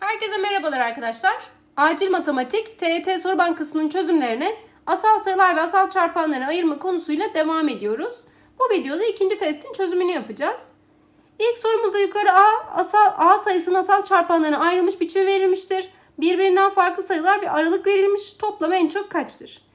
Herkese merhabalar arkadaşlar. Acil Matematik TET Soru Bankası'nın çözümlerine asal sayılar ve asal çarpanları ayırma konusuyla devam ediyoruz. Bu videoda ikinci testin çözümünü yapacağız. İlk sorumuzda yukarı A, asal, A sayısının asal çarpanlarına ayrılmış biçimi verilmiştir. Birbirinden farklı sayılar ve aralık verilmiş. Toplamı en çok kaçtır?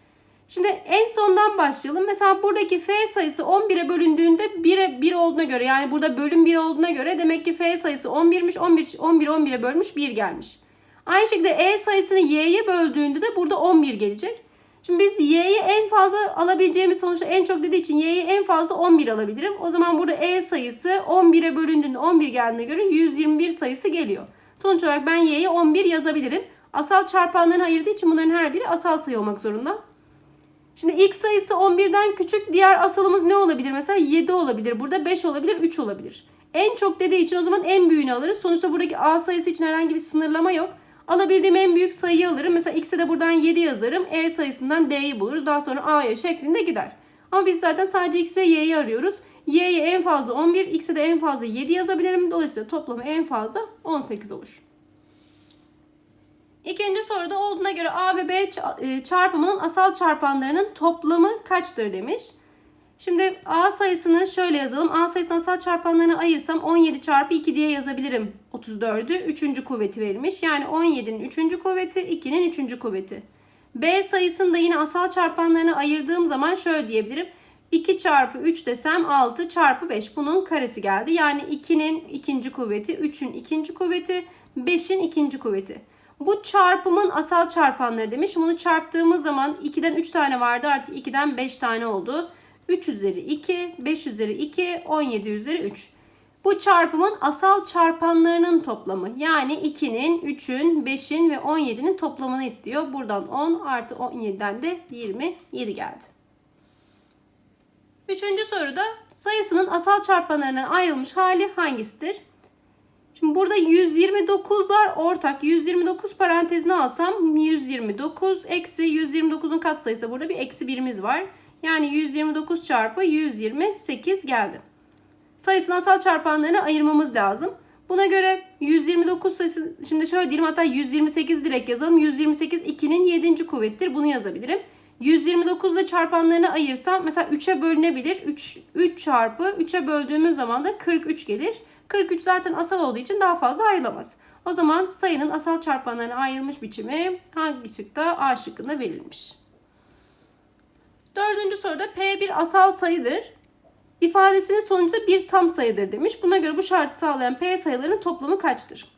Şimdi en sondan başlayalım. Mesela buradaki f sayısı 11'e bölündüğünde 1'e 1 olduğuna göre yani burada bölüm 1 olduğuna göre demek ki f sayısı 11'miş. 11 11 11'e bölmüş 1 gelmiş. Aynı şekilde e sayısını y'ye böldüğünde de burada 11 gelecek. Şimdi biz y'yi en fazla alabileceğimiz sonuçta en çok dediği için y'yi en fazla 11 alabilirim. O zaman burada e sayısı 11'e bölündüğünde 11 geldiğine göre 121 sayısı geliyor. Sonuç olarak ben y'ye 11 yazabilirim. Asal çarpanlarını ayırdığı için bunların her biri asal sayı olmak zorunda. Şimdi ilk sayısı 11'den küçük diğer asalımız ne olabilir? Mesela 7 olabilir. Burada 5 olabilir, 3 olabilir. En çok dediği için o zaman en büyüğünü alırız. Sonuçta buradaki A sayısı için herhangi bir sınırlama yok. Alabildiğim en büyük sayıyı alırım. Mesela X'e de buradan 7 yazarım. E sayısından D'yi buluruz. Daha sonra A'ya şeklinde gider. Ama biz zaten sadece X ve Y'yi arıyoruz. Y'ye en fazla 11, X'e de en fazla 7 yazabilirim. Dolayısıyla toplamı en fazla 18 olur. İkinci soruda olduğuna göre A ve B e, çarpımının asal çarpanlarının toplamı kaçtır demiş. Şimdi A sayısını şöyle yazalım. A sayısının asal çarpanlarını ayırsam 17 çarpı 2 diye yazabilirim. 34'ü 3. kuvveti verilmiş. Yani 17'nin 3. kuvveti 2'nin 3. kuvveti. B sayısını da yine asal çarpanlarını ayırdığım zaman şöyle diyebilirim. 2 çarpı 3 desem 6 çarpı 5 bunun karesi geldi. Yani 2'nin ikinci kuvveti, 3'ün ikinci kuvveti, 5'in ikinci kuvveti. Bu çarpımın asal çarpanları demiş. Bunu çarptığımız zaman 2'den 3 tane vardı artık 2'den 5 tane oldu. 3 üzeri 2, 5 üzeri 2, 17 üzeri 3. Bu çarpımın asal çarpanlarının toplamı. Yani 2'nin, 3'ün, 5'in ve 17'nin toplamını istiyor. Buradan 10 artı 17'den de 27 geldi. Üçüncü soruda sayısının asal çarpanlarına ayrılmış hali hangisidir? Şimdi burada 129'lar ortak. 129 parantezine alsam 129 eksi 129'un katsayısı burada bir eksi birimiz var. Yani 129 çarpı 128 geldi. Sayısının asal çarpanlarını ayırmamız lazım. Buna göre 129 sayısı şimdi şöyle diyelim hatta 128 direkt yazalım. 128 2'nin 7. kuvvettir. Bunu yazabilirim. 129 ile çarpanlarını ayırsam mesela 3'e bölünebilir. 3, 3 çarpı 3'e böldüğümüz zaman da 43 gelir. 43 zaten asal olduğu için daha fazla ayrılamaz. O zaman sayının asal çarpanlarına ayrılmış biçimi hangi şıkta? A şıkkında verilmiş. Dördüncü soruda P bir asal sayıdır. İfadesinin sonucu bir tam sayıdır demiş. Buna göre bu şartı sağlayan P sayılarının toplamı kaçtır?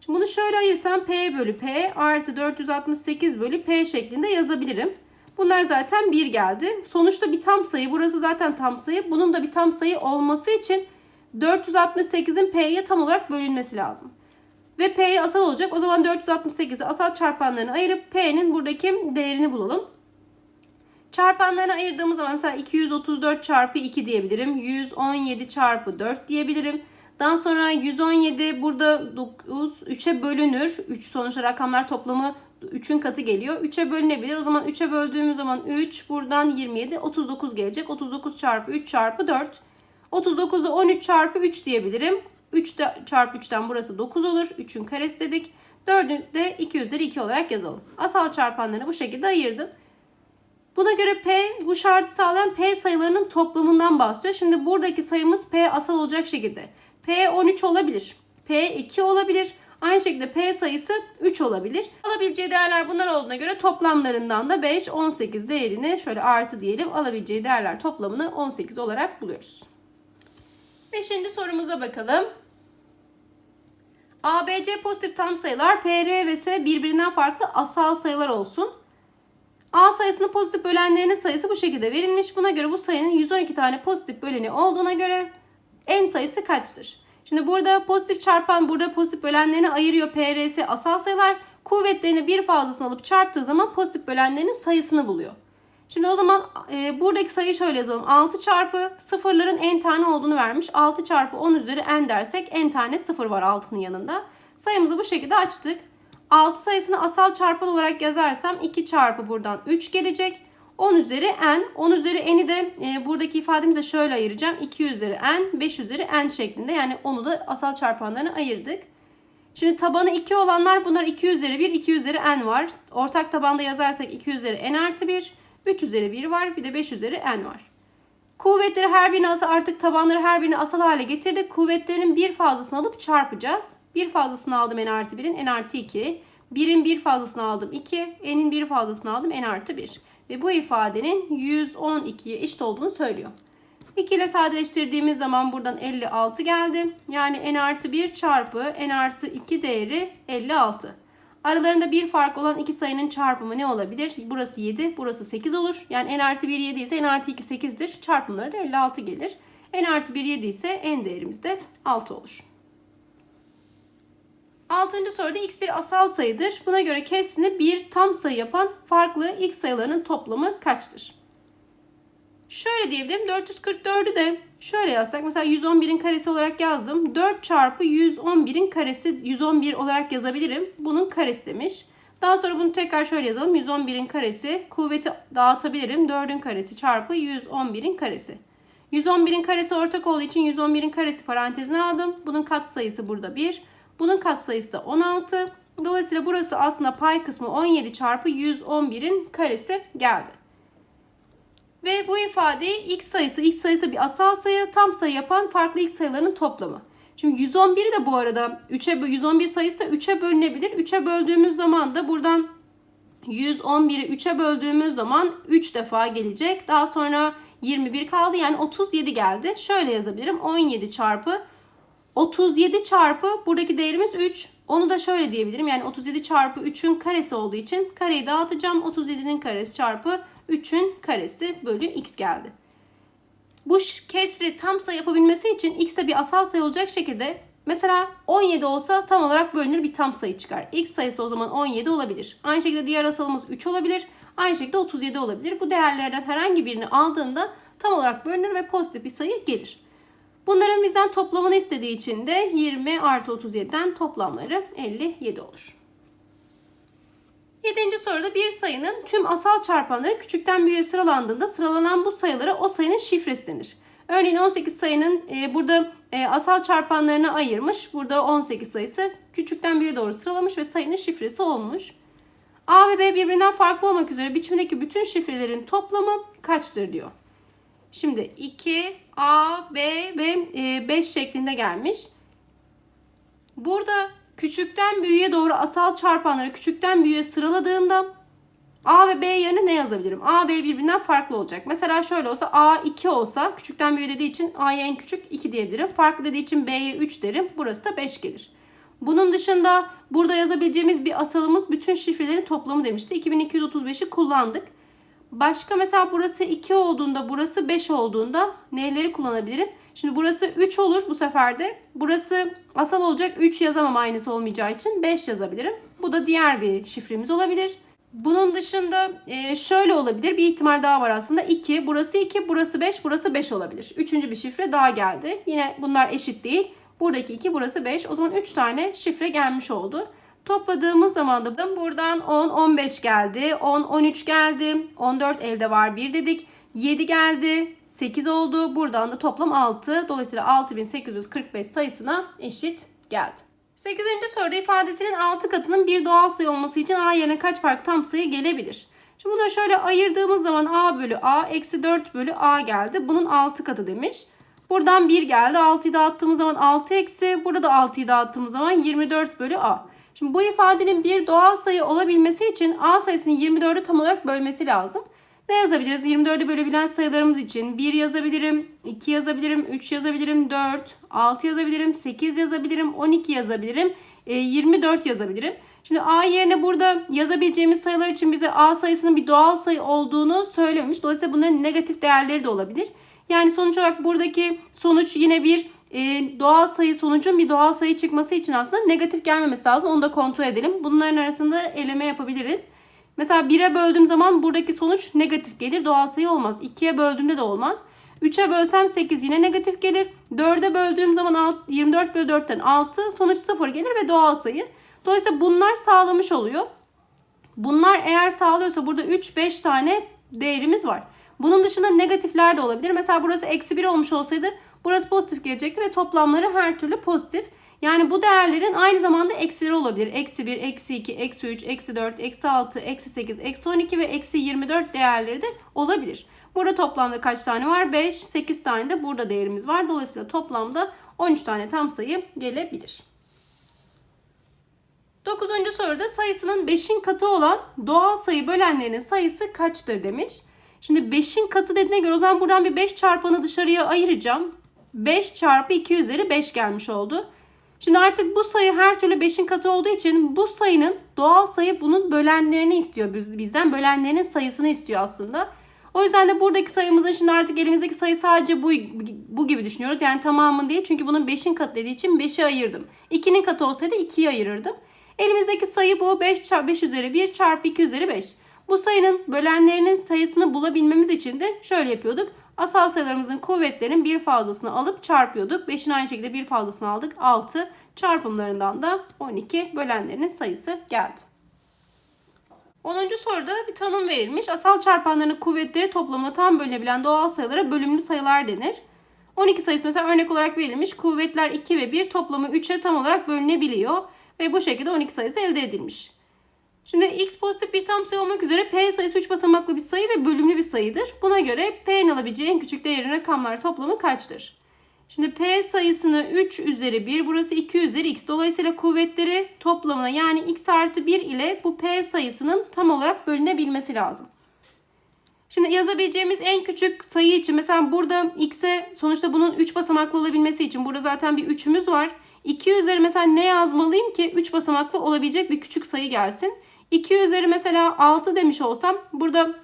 Şimdi bunu şöyle ayırsam P bölü P artı 468 bölü P şeklinde yazabilirim. Bunlar zaten 1 geldi. Sonuçta bir tam sayı. Burası zaten tam sayı. Bunun da bir tam sayı olması için 468'in P'ye tam olarak bölünmesi lazım. Ve P'ye asal olacak. O zaman 468'i asal çarpanlarını ayırıp P'nin buradaki değerini bulalım. Çarpanlarını ayırdığımız zaman mesela 234 çarpı 2 diyebilirim. 117 çarpı 4 diyebilirim. Daha sonra 117 burada 9 3'e bölünür. 3 sonuçta rakamlar toplamı 3'ün katı geliyor. 3'e bölünebilir. O zaman 3'e böldüğümüz zaman 3 buradan 27 39 gelecek. 39 çarpı 3 çarpı 4. 39'u 13 çarpı 3 diyebilirim. 3 de, çarpı 3'ten burası 9 olur. 3'ün karesi dedik. 4'ü de 2 üzeri 2 olarak yazalım. Asal çarpanlarını bu şekilde ayırdım. Buna göre P bu şartı sağlayan P sayılarının toplamından bahsediyor. Şimdi buradaki sayımız P asal olacak şekilde. P 13 olabilir. P 2 olabilir. Aynı şekilde P sayısı 3 olabilir. Alabileceği değerler bunlar olduğuna göre toplamlarından da 5, 18 değerini şöyle artı diyelim. Alabileceği değerler toplamını 18 olarak buluyoruz. Beşinci sorumuza bakalım. ABC pozitif tam sayılar PR ve S birbirinden farklı asal sayılar olsun. A sayısını pozitif bölenlerinin sayısı bu şekilde verilmiş. Buna göre bu sayının 112 tane pozitif böleni olduğuna göre en sayısı kaçtır? Şimdi burada pozitif çarpan burada pozitif bölenlerini ayırıyor. PRS asal sayılar kuvvetlerini bir fazlasını alıp çarptığı zaman pozitif bölenlerinin sayısını buluyor. Şimdi o zaman e, buradaki sayıyı şöyle yazalım. 6 çarpı sıfırların n tane olduğunu vermiş. 6 çarpı 10 üzeri n dersek n tane sıfır var 6'nın yanında. Sayımızı bu şekilde açtık. 6 sayısını asal çarpan olarak yazarsam 2 çarpı buradan 3 gelecek. 10 üzeri n. 10 üzeri n'i de e, buradaki ifademize şöyle ayıracağım. 2 üzeri n, 5 üzeri n şeklinde. Yani onu da asal çarpanlarına ayırdık. Şimdi tabanı 2 olanlar bunlar 2 üzeri 1, 2 üzeri n var. Ortak tabanda yazarsak 2 üzeri n artı 1, 3 üzeri 1 var. Bir de 5 üzeri n var. Kuvvetleri her birini asal artık tabanları her birini asal hale getirdik. Kuvvetlerinin bir fazlasını alıp çarpacağız. Bir fazlasını aldım n artı 1'in n artı 2. 1'in bir fazlasını aldım 2. n'in bir fazlasını aldım n artı 1. Ve bu ifadenin 112'ye eşit olduğunu söylüyor. 2 ile sadeleştirdiğimiz zaman buradan 56 geldi. Yani n artı 1 çarpı n artı 2 değeri 56. Aralarında bir fark olan iki sayının çarpımı ne olabilir? Burası 7, burası 8 olur. Yani n artı 1 7 ise n artı 2 8'dir. Çarpımları da 56 gelir. n artı 1 7 ise n değerimiz de 6 olur. Altıncı soruda x bir asal sayıdır. Buna göre kesrini bir tam sayı yapan farklı x sayılarının toplamı kaçtır? Şöyle diyebilirim. 444'ü de şöyle yazsak. Mesela 111'in karesi olarak yazdım. 4 çarpı 111'in karesi 111 olarak yazabilirim. Bunun karesi demiş. Daha sonra bunu tekrar şöyle yazalım. 111'in karesi kuvveti dağıtabilirim. 4'ün karesi çarpı 111'in karesi. 111'in karesi ortak olduğu için 111'in karesi parantezine aldım. Bunun katsayısı burada 1. Bunun katsayısı da 16. Dolayısıyla burası aslında pay kısmı 17 çarpı 111'in karesi geldi. Ve bu ifadeyi x sayısı, x sayısı bir asal sayı, tam sayı yapan farklı x sayılarının toplamı. Şimdi 111'i de bu arada 3'e 111 sayısı 3'e bölünebilir. 3'e böldüğümüz zaman da buradan 111'i 3'e böldüğümüz zaman 3 defa gelecek. Daha sonra 21 kaldı yani 37 geldi. Şöyle yazabilirim. 17 çarpı 37 çarpı buradaki değerimiz 3. Onu da şöyle diyebilirim. Yani 37 çarpı 3'ün karesi olduğu için kareyi dağıtacağım. 37'nin karesi çarpı 3'ün karesi bölü x geldi. Bu kesri tam sayı yapabilmesi için x de bir asal sayı olacak şekilde mesela 17 olsa tam olarak bölünür bir tam sayı çıkar. x sayısı o zaman 17 olabilir. Aynı şekilde diğer asalımız 3 olabilir. Aynı şekilde 37 olabilir. Bu değerlerden herhangi birini aldığında tam olarak bölünür ve pozitif bir sayı gelir. Bunların bizden toplamını istediği için de 20 artı 37'den toplamları 57 olur. Yedinci soruda bir sayının tüm asal çarpanları küçükten büyüğe sıralandığında sıralanan bu sayılara o sayının şifresi denir. Örneğin 18 sayının e, burada e, asal çarpanlarını ayırmış. Burada 18 sayısı küçükten büyüğe doğru sıralamış ve sayının şifresi olmuş. A ve B birbirinden farklı olmak üzere biçimdeki bütün şifrelerin toplamı kaçtır diyor. Şimdi 2, A, B ve 5 e, şeklinde gelmiş. Burada küçükten büyüğe doğru asal çarpanları küçükten büyüğe sıraladığında A ve B yerine ne yazabilirim? A, B birbirinden farklı olacak. Mesela şöyle olsa A 2 olsa küçükten büyüğe dediği için A'ya en küçük 2 diyebilirim. Farklı dediği için B'ye 3 derim. Burası da 5 gelir. Bunun dışında burada yazabileceğimiz bir asalımız bütün şifrelerin toplamı demişti. 2235'i kullandık. Başka mesela burası 2 olduğunda burası 5 olduğunda neleri kullanabilirim? Şimdi burası 3 olur bu sefer de. Burası asal olacak 3 yazamam aynısı olmayacağı için 5 yazabilirim. Bu da diğer bir şifremiz olabilir. Bunun dışında e, şöyle olabilir. Bir ihtimal daha var aslında. 2, burası 2, burası 5, burası 5 olabilir. Üçüncü bir şifre daha geldi. Yine bunlar eşit değil. Buradaki 2, burası 5. O zaman 3 tane şifre gelmiş oldu. Topladığımız zaman da buradan 10, 15 geldi. 10, 13 geldi. 14 elde var 1 dedik. 7 geldi. 8 oldu. Buradan da toplam 6. Dolayısıyla 6845 sayısına eşit geldi. 8. soruda ifadesinin 6 katının bir doğal sayı olması için a yerine kaç farklı tam sayı gelebilir? Şimdi bunu şöyle ayırdığımız zaman a bölü a eksi 4 bölü a geldi. Bunun 6 katı demiş. Buradan 1 geldi. 6'yı dağıttığımız zaman 6 eksi. Burada da 6'yı dağıttığımız zaman 24 bölü a. Şimdi bu ifadenin bir doğal sayı olabilmesi için a sayısını 24'ü tam olarak bölmesi lazım. Ne yazabiliriz? 24'ü bölebilen sayılarımız için 1 yazabilirim, 2 yazabilirim, 3 yazabilirim, 4, 6 yazabilirim, 8 yazabilirim, 12 yazabilirim, 24 e, yazabilirim. Şimdi a yerine burada yazabileceğimiz sayılar için bize a sayısının bir doğal sayı olduğunu söylemiş. Dolayısıyla bunların negatif değerleri de olabilir. Yani sonuç olarak buradaki sonuç yine bir e, doğal sayı sonucun bir doğal sayı çıkması için aslında negatif gelmemesi lazım. Onu da kontrol edelim. Bunların arasında eleme yapabiliriz. Mesela 1'e böldüğüm zaman buradaki sonuç negatif gelir. Doğal sayı olmaz. 2'ye böldüğümde de olmaz. 3'e bölsem 8 yine negatif gelir. 4'e böldüğüm zaman 24 bölü 4'ten 6 sonuç 0 gelir ve doğal sayı. Dolayısıyla bunlar sağlamış oluyor. Bunlar eğer sağlıyorsa burada 3-5 tane değerimiz var. Bunun dışında negatifler de olabilir. Mesela burası eksi 1 olmuş olsaydı burası pozitif gelecekti ve toplamları her türlü pozitif. Yani bu değerlerin aynı zamanda eksileri olabilir. Eksi 1, eksi 2, eksi 3, eksi 4, eksi 6, eksi 8, eksi 12 ve eksi 24 değerleri de olabilir. Burada toplamda kaç tane var? 5, 8 tane de burada değerimiz var. Dolayısıyla toplamda 13 tane tam sayı gelebilir. Dokuzuncu soruda sayısının 5'in katı olan doğal sayı bölenlerinin sayısı kaçtır demiş. Şimdi 5'in katı dediğine göre o zaman buradan bir 5 çarpanı dışarıya ayıracağım. 5 çarpı 2 üzeri 5 gelmiş oldu. Şimdi artık bu sayı her türlü 5'in katı olduğu için bu sayının doğal sayı bunun bölenlerini istiyor bizden. Bölenlerinin sayısını istiyor aslında. O yüzden de buradaki sayımızın şimdi artık elimizdeki sayı sadece bu, bu gibi düşünüyoruz. Yani tamamın değil çünkü bunun 5'in katı dediği için 5'i ayırdım. 2'nin katı olsaydı 2'yi ayırırdım. Elimizdeki sayı bu 5 çarpı 5 üzeri 1 çarpı 2 üzeri 5. Bu sayının bölenlerinin sayısını bulabilmemiz için de şöyle yapıyorduk. Asal sayılarımızın kuvvetlerin bir fazlasını alıp çarpıyorduk. 5'in aynı şekilde bir fazlasını aldık. 6 çarpımlarından da 12 bölenlerinin sayısı geldi. 10. soruda bir tanım verilmiş. Asal çarpanların kuvvetleri toplamına tam bölünebilen doğal sayılara bölümlü sayılar denir. 12 sayısı mesela örnek olarak verilmiş. Kuvvetler 2 ve 1 toplamı 3'e tam olarak bölünebiliyor. Ve bu şekilde 12 sayısı elde edilmiş. Şimdi x pozitif bir tam sayı olmak üzere p sayısı 3 basamaklı bir sayı ve bölümlü bir sayıdır. Buna göre p'nin alabileceği en küçük değerin rakamlar toplamı kaçtır? Şimdi p sayısını 3 üzeri 1, burası 2 üzeri x. Dolayısıyla kuvvetleri toplamına yani x artı 1 ile bu p sayısının tam olarak bölünebilmesi lazım. Şimdi yazabileceğimiz en küçük sayı için mesela burada x'e sonuçta bunun 3 basamaklı olabilmesi için burada zaten bir 3'ümüz var. 2 üzeri mesela ne yazmalıyım ki 3 basamaklı olabilecek bir küçük sayı gelsin. 2 üzeri mesela 6 demiş olsam burada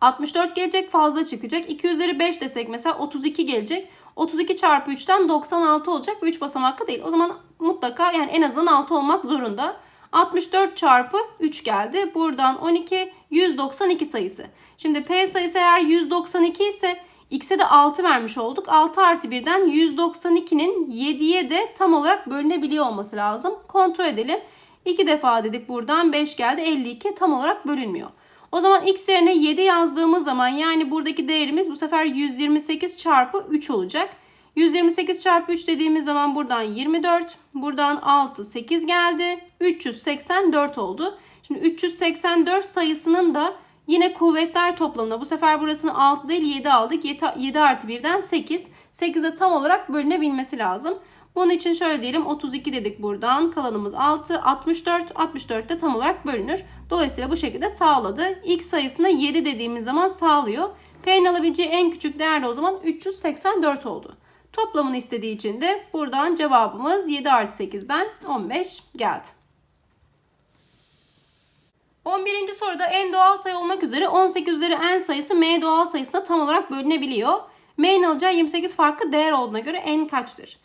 64 gelecek fazla çıkacak. 2 üzeri 5 desek mesela 32 gelecek. 32 çarpı 3'ten 96 olacak ve 3 basamaklı değil. O zaman mutlaka yani en azından 6 olmak zorunda. 64 çarpı 3 geldi. Buradan 12 192 sayısı. Şimdi P sayısı eğer 192 ise X'e de 6 vermiş olduk. 6 artı 1'den 192'nin 7'ye de tam olarak bölünebiliyor olması lazım. Kontrol edelim. 2 defa dedik buradan 5 geldi 52 tam olarak bölünmüyor. O zaman x yerine 7 yazdığımız zaman yani buradaki değerimiz bu sefer 128 çarpı 3 olacak. 128 çarpı 3 dediğimiz zaman buradan 24, buradan 6, 8 geldi. 384 oldu. Şimdi 384 sayısının da yine kuvvetler toplamına bu sefer burasını 6 değil 7 aldık. 7 artı 1'den 8. 8'e tam olarak bölünebilmesi lazım. Bunun için şöyle diyelim 32 dedik buradan. Kalanımız 6, 64. 64 de tam olarak bölünür. Dolayısıyla bu şekilde sağladı. X sayısına 7 dediğimiz zaman sağlıyor. P'nin alabileceği en küçük değer de o zaman 384 oldu. Toplamını istediği için de buradan cevabımız 7 artı 8'den 15 geldi. 11. soruda en doğal sayı olmak üzere 18 üzeri n sayısı m doğal sayısına tam olarak bölünebiliyor. M'nin alacağı 28 farklı değer olduğuna göre n kaçtır?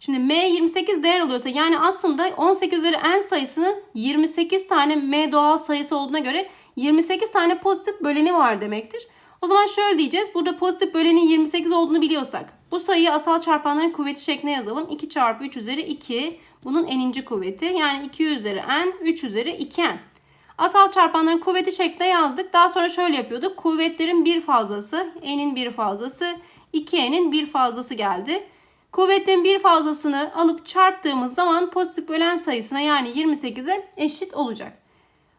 Şimdi M 28 değer alıyorsa yani aslında 18 üzeri n sayısının 28 tane M doğal sayısı olduğuna göre 28 tane pozitif böleni var demektir. O zaman şöyle diyeceğiz. Burada pozitif bölenin 28 olduğunu biliyorsak bu sayıyı asal çarpanların kuvveti şeklinde yazalım. 2 çarpı 3 üzeri 2 bunun n'inci kuvveti. Yani 2 üzeri n 3 üzeri 2n. Asal çarpanların kuvveti şeklinde yazdık. Daha sonra şöyle yapıyorduk. Kuvvetlerin bir fazlası, n'in bir fazlası, 2n'in bir fazlası geldi. Kuvvetin bir fazlasını alıp çarptığımız zaman pozitif bölen sayısına yani 28'e eşit olacak.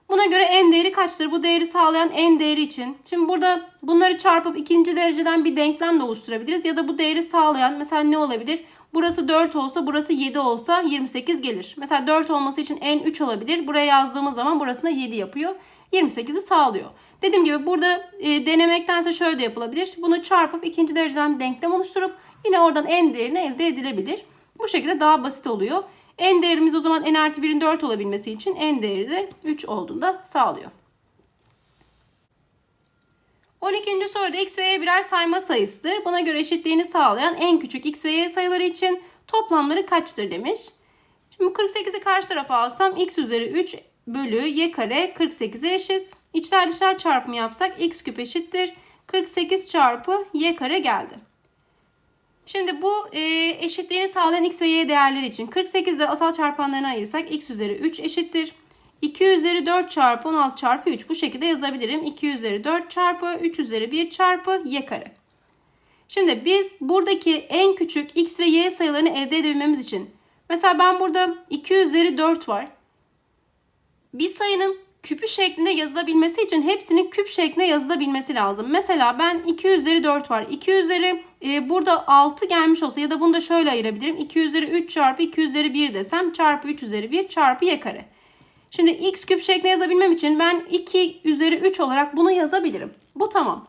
Buna göre n değeri kaçtır? Bu değeri sağlayan n değeri için. Şimdi burada bunları çarpıp ikinci dereceden bir denklem de oluşturabiliriz. Ya da bu değeri sağlayan mesela ne olabilir? Burası 4 olsa burası 7 olsa 28 gelir. Mesela 4 olması için n 3 olabilir. Buraya yazdığımız zaman burasında 7 yapıyor. 28'i sağlıyor. Dediğim gibi burada e, denemektense şöyle de yapılabilir. Bunu çarpıp ikinci dereceden denklem oluşturup Yine oradan n değerini elde edilebilir. Bu şekilde daha basit oluyor. N değerimiz o zaman n artı 1'in 4 olabilmesi için n değeri de 3 olduğunda sağlıyor. 12. soruda x ve y birer sayma sayısıdır. Buna göre eşitliğini sağlayan en küçük x ve y sayıları için toplamları kaçtır demiş. Şimdi 48'i karşı tarafa alsam x üzeri 3 bölü y kare 48'e eşit. İçler dışlar çarpımı yapsak x küp eşittir. 48 çarpı y kare geldi. Şimdi bu e, eşitliğini sağlayan x ve y değerleri için 48'de asal çarpanlarına ayırsak x üzeri 3 eşittir. 2 üzeri 4 çarpı 16 çarpı 3 bu şekilde yazabilirim. 2 üzeri 4 çarpı 3 üzeri 1 çarpı y kare. Şimdi biz buradaki en küçük x ve y sayılarını elde edebilmemiz için mesela ben burada 2 üzeri 4 var. Bir sayının küpü şeklinde yazılabilmesi için hepsinin küp şeklinde yazılabilmesi lazım. Mesela ben 2 üzeri 4 var. 2 üzeri e, burada 6 gelmiş olsa ya da bunu da şöyle ayırabilirim. 2 üzeri 3 çarpı 2 üzeri 1 desem çarpı 3 üzeri 1 çarpı y kare. Şimdi x küp şeklinde yazabilmem için ben 2 üzeri 3 olarak bunu yazabilirim. Bu tamam.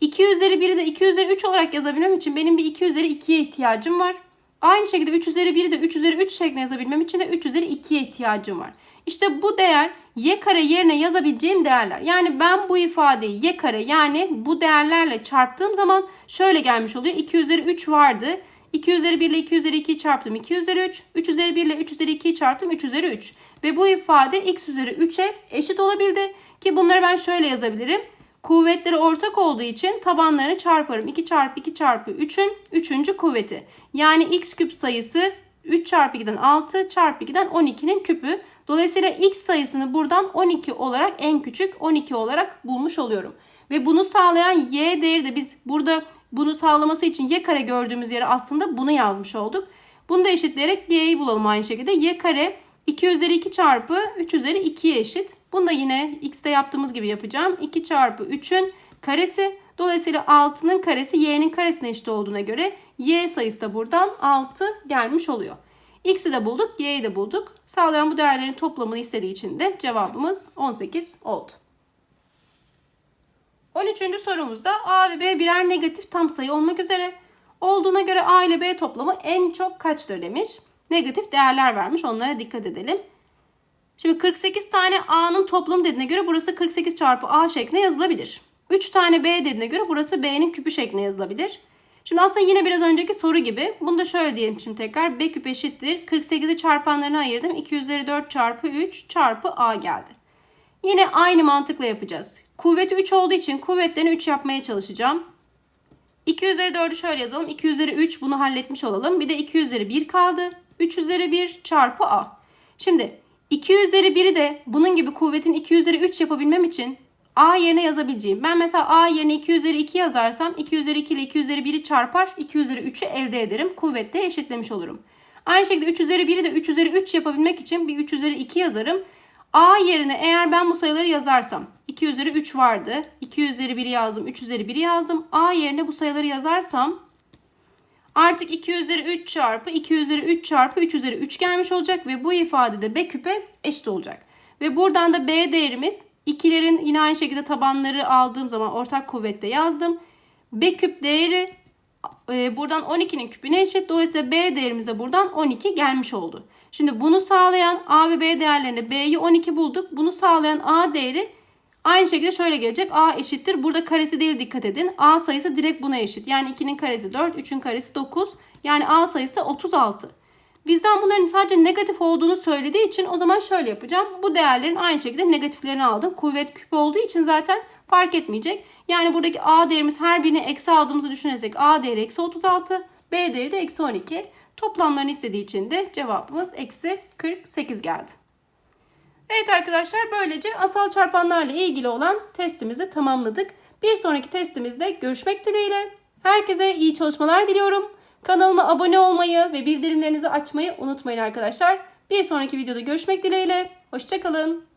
2 üzeri 1'i de 2 üzeri 3 olarak yazabilmem için benim bir 2 üzeri 2'ye ihtiyacım var. Aynı şekilde 3 üzeri 1'i de 3 üzeri 3 şeklinde yazabilmem için de 3 üzeri 2'ye ihtiyacım var. İşte bu değer y kare yerine yazabileceğim değerler. Yani ben bu ifadeyi y kare yani bu değerlerle çarptığım zaman şöyle gelmiş oluyor. 2 üzeri 3 vardı. 2 üzeri 1 ile 2 üzeri 2'yi çarptım 2 üzeri 3. 3 üzeri 1 ile 3 üzeri 2'yi çarptım 3 üzeri 3. Ve bu ifade x üzeri 3'e eşit olabildi. Ki bunları ben şöyle yazabilirim. Kuvvetleri ortak olduğu için tabanlarını çarparım. 2 çarpı 2 çarpı 3'ün 3. kuvveti. Yani x küp sayısı 3 çarpı 2'den 6 çarpı 2'den 12'nin küpü. Dolayısıyla x sayısını buradan 12 olarak en küçük 12 olarak bulmuş oluyorum. Ve bunu sağlayan y değeri de biz burada bunu sağlaması için y kare gördüğümüz yere aslında bunu yazmış olduk. Bunu da eşitleyerek y'yi bulalım aynı şekilde. y kare 2 üzeri 2 çarpı 3 üzeri 2'ye eşit. Bunu da yine x'te yaptığımız gibi yapacağım. 2 çarpı 3'ün karesi. Dolayısıyla 6'nın karesi y'nin karesine eşit olduğuna göre y sayısı da buradan 6 gelmiş oluyor. X'i de bulduk, y'yi de bulduk. Sağlayan bu değerlerin toplamını istediği için de cevabımız 18 oldu. 13. sorumuzda A ve B birer negatif tam sayı olmak üzere olduğuna göre A ile B toplamı en çok kaçtır demiş. Negatif değerler vermiş. Onlara dikkat edelim. Şimdi 48 tane A'nın toplamı dediğine göre burası 48 çarpı A şeklinde yazılabilir. 3 tane B dediğine göre burası B'nin küpü şeklinde yazılabilir. Şimdi aslında yine biraz önceki soru gibi. Bunu da şöyle diyelim şimdi tekrar. B küp eşittir. 48'i çarpanlarına ayırdım. 2 üzeri 4 çarpı 3 çarpı A geldi. Yine aynı mantıkla yapacağız. Kuvveti 3 olduğu için kuvvetlerini 3 yapmaya çalışacağım. 2 üzeri 4'ü şöyle yazalım. 2 üzeri 3 bunu halletmiş olalım. Bir de 2 üzeri 1 kaldı. 3 üzeri 1 çarpı A. Şimdi 2 üzeri 1'i de bunun gibi kuvvetin 2 üzeri 3 yapabilmem için A yerine yazabileceğim. Ben mesela A yerine 2 üzeri 2 yazarsam 2 üzeri 2 ile 2 üzeri 1'i çarpar 2 üzeri 3'ü elde ederim. Kuvvetleri eşitlemiş olurum. Aynı şekilde 3 üzeri 1'i de 3 üzeri 3 yapabilmek için bir 3 üzeri 2 yazarım. A yerine eğer ben bu sayıları yazarsam 2 üzeri 3 vardı. 2 üzeri 1'i yazdım. 3 üzeri 1'i yazdım. A yerine bu sayıları yazarsam artık 2 üzeri 3 çarpı 2 üzeri 3 çarpı 3 üzeri 3 gelmiş olacak ve bu ifadede B küpe eşit olacak. Ve buradan da B değerimiz İkilerin yine aynı şekilde tabanları aldığım zaman ortak kuvvette yazdım. B küp değeri e, buradan 12'nin küpüne eşit. Dolayısıyla B değerimize buradan 12 gelmiş oldu. Şimdi bunu sağlayan A ve B değerlerinde B'yi 12 bulduk. Bunu sağlayan A değeri aynı şekilde şöyle gelecek. A eşittir. Burada karesi değil dikkat edin. A sayısı direkt buna eşit. Yani 2'nin karesi 4, 3'ün karesi 9. Yani A sayısı 36. Bizden bunların sadece negatif olduğunu söylediği için o zaman şöyle yapacağım. Bu değerlerin aynı şekilde negatiflerini aldım. Kuvvet küp olduğu için zaten fark etmeyecek. Yani buradaki A değerimiz her birine eksi aldığımızı düşünürsek A değeri eksi 36. B değeri de eksi 12. Toplamlarını istediği için de cevabımız eksi 48 geldi. Evet arkadaşlar böylece asal çarpanlarla ilgili olan testimizi tamamladık. Bir sonraki testimizde görüşmek dileğiyle. Herkese iyi çalışmalar diliyorum. Kanalıma abone olmayı ve bildirimlerinizi açmayı unutmayın arkadaşlar. Bir sonraki videoda görüşmek dileğiyle. Hoşçakalın.